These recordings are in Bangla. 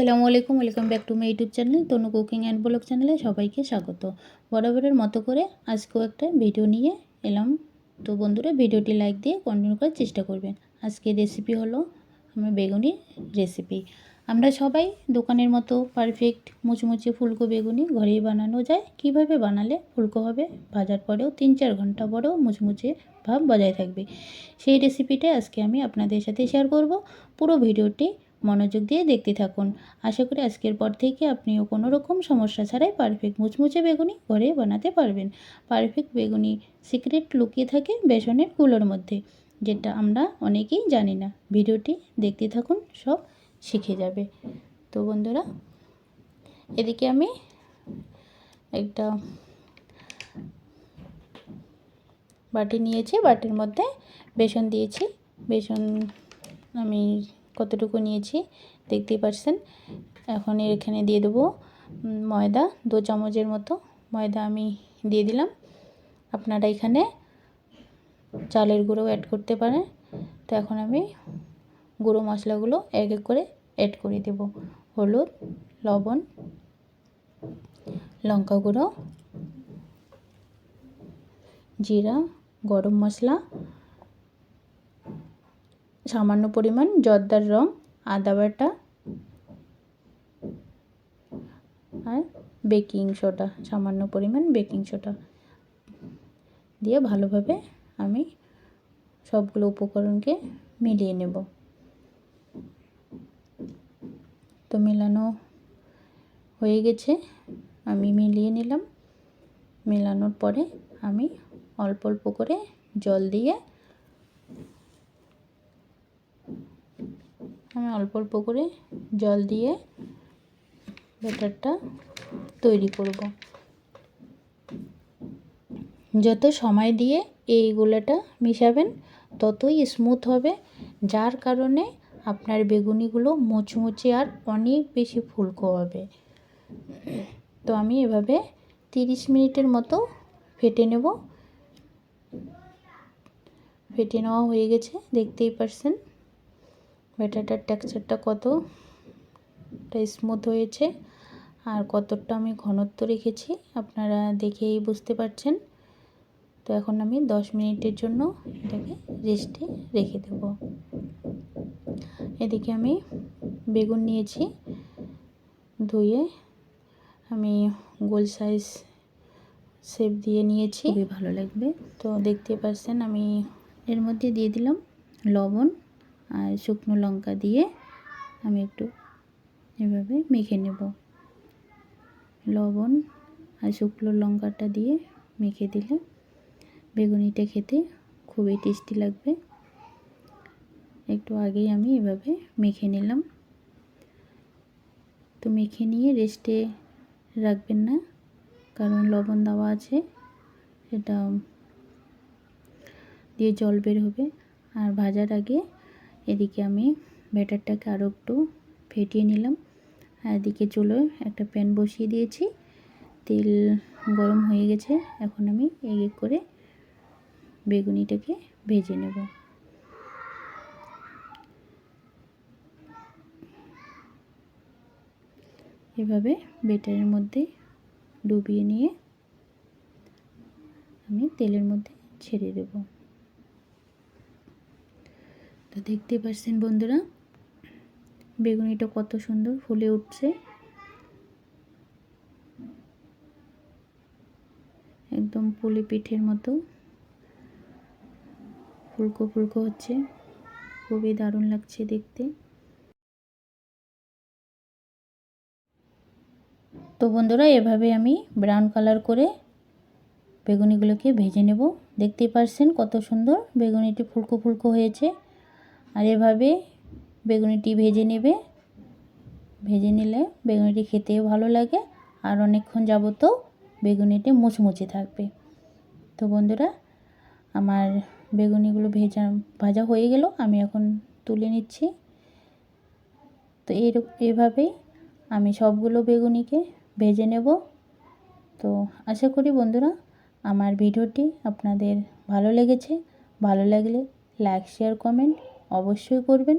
আসসালামু আলাইকুম, welcome back to my YouTube channel Tanu cooking and blog চ্যানেলে সবাইকে স্বাগত। বরাবরের মতো করে আজকেও একটা ভিডিও নিয়ে এলাম। তো বন্ধুরা, ভিডিওটি লাইক দিয়ে কন্টিনিউ করার চেষ্টা করবেন। আজকে রেসিপি হলো আমার বেগুনির রেসিপি আমরা সবাই দোকানের মতো পারফেক্ট মুচমুচে ফুলকো বেগুনি ঘরেই বানানো যায়। কীভাবে বানালে ফুলকো হবে? ভাজার পরেও তিন চার ঘণ্টা পরেও মুচমুচে ভাব বজায় থাকবে। সেই রেসিপিটা আজকে আমি আপনাদের সাথে শেয়ার করব। পুরো ভিডিওটি মনোযোগ দিয়ে দেখতে থাকুন। আশা করি আজকের পর থেকে আপনিও কোনো রকম সমস্যা ছাড়াই পারফেক্ট মুচমুচে বেগুনি ঘরে বানাতে পারবেন। পারফেক্ট বেগুনি সিক্রেট লুকিয়ে থাকে বেসনেরগুলোর মধ্যে, যেটা আমরা অনেকেই জানি না। ভিডিওটি দেখতে থাকুন, সব শিখে যাবে। তো বন্ধুরা, এদিকে আমি একটা বাটি নিয়েছি, বাটির মধ্যে বেসন দিয়েছি। বেসন আমি কতটুকু নিয়েছি দেখতেই পারছেন এখন এখানে দিয়ে দেবো ময়দা, দু চামচের মতো ময়দা আমি দিয়ে দিলাম। আপনারা এখানে চালের গুঁড়ো অ্যাড করতে পারেন। তো এখন আমি গুঁড়ো মশলাগুলো এক এক করে অ্যাড করে দেব। হলুদ, লবণ, লঙ্কা গুঁড়ো, জিরা, গরম মশলা সামান্য পরিমাণ জর্দার রং, আদা বাটা আর বেকিং সোডা, সামান্য পরিমাণ বেকিং সোডা দিয়ে ভালোভাবে আমি সবগুলো উপকরণকে মিলিয়ে নেব। তো মেলানো হয়ে গেছে, আমি মিলিয়ে নিলাম। মেলানোর পরে আমি অল্প অল্প করে জল দিয়ে আমি অল্প অল্প করে জল দিয়ে ব্যাটারটা তৈরি করব। যত সময় দিয়ে এই গুলোটা মিশাবেন, ততই স্মুথ হবে। যার কারণে আপনার বেগুনিগুলো মুচমুচে আর অনেক বেশি ফুলকো হবে। তো আমি এভাবে তিরিশ মিনিটের মতো ফেটে নেব। ফেটে নেওয়া হয়ে গেছে, দেখতেই পারছেন। ব্যাটারটার টেক্সচারটা কতটা স্মুথ হয়েছে। আর কতটা আমি ঘনত্ব রেখেছি আপনারা দেখেই বুঝতে পারছেন। তো এখন আমি দশ মিনিটের জন্য এটাকে রেস্টে রেখে দেব। এদিকে আমি বেগুন নিয়েছি। ধুয়ে আমি গোল সাইজ শেপ দিয়ে নিয়েছি। খুবই ভালো লাগবে। তো দেখতে পাচ্ছেন আমি এর মধ্যে দিয়ে দিলাম লবণ। আর শুকনো লঙ্কা দিয়ে আমি একটু এভাবে মেখে নেব। লবণ আর শুকনো লঙ্কাটা দিয়ে মেখে দিলে বেগুনিটা খেতে খুবই টেস্টি লাগবে। একটু আগেই আমি এভাবে মেখে নিলাম। তো মেখে নিয়ে রেস্টে রাখবেন না, কারণ লবণ দেওয়া আছে, সেটা দিয়ে জল বের হবে। আর ভাজার আগে এদিকে আমি ব্যাটারটাকে আরও একটু ফেটিয়ে নিলাম। আর এদিকে চুলো একটা প্যান বসিয়ে দিয়েছি। তেল গরম হয়ে গেছে। এখন আমি এক করে বেগুনিটাকে ভেজে নেব। এভাবে বেটারের মধ্যে ডুবিয়ে নিয়ে আমি তেলের মধ্যে ছেড়ে দেবো। তো দেখতে পাচ্ছেন বন্ধুরা, বেগুনিটা কত সুন্দর ফুলে উঠছে। একদম পুলি পিঠের মতো ফুলকো ফুলকো হচ্ছে, খুবই দারুণ লাগছে দেখতে। তো বন্ধুরা, এভাবে আমি ব্রাউন কালার করে বেগুনিগুলোকে ভেজে নেব। দেখতেই পারছেন কত সুন্দর বেগুনিটি ফুলকো ফুলকো হয়েছে। আর এভাবে বেগুনিটি ভেজে নেবে। ভেজে নিলে বেগুনিটি খেতেও ভালো লাগে আর অনেকক্ষণ যাবতও বেগুনিটি মুচমুচে থাকবে। তো বন্ধুরা, আমার বেগুনিগুলো ভেজা, ভাজা হয়ে গেল, আমি এখন তুলে নিচ্ছি। তো এর এভাবেই আমি সবগুলো বেগুনিকে ভেজে নেব। তো আশা করি বন্ধুরা, আমার ভিডিওটি আপনাদের ভালো লেগেছে। ভালো লাগলে লাইক, শেয়ার, কমেন্ট অবশ্যই করবেন।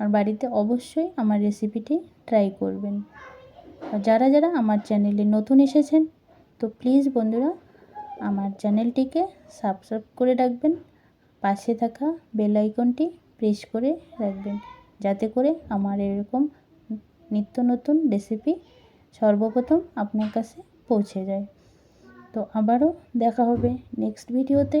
আর বাড়িতে অবশ্যই আমার রেসিপিটি ট্রাই করবেন। যারা যারা আমার চ্যানেলে নতুন এসেছেন, তো প্লিজ বন্ধুরা আমার চ্যানেলটিকে সাবস্ক্রাইব করে রাখবেন। পাশে থাকা বেল আইকনটি প্রেস করে রাখবেন। যাতে করে আমার এরকম নিত্য নতুন রেসিপি সর্বপ্রথম আপনার কাছে পৌঁছে যায়। তো আবারও দেখা হবে নেক্সট ভিডিওতে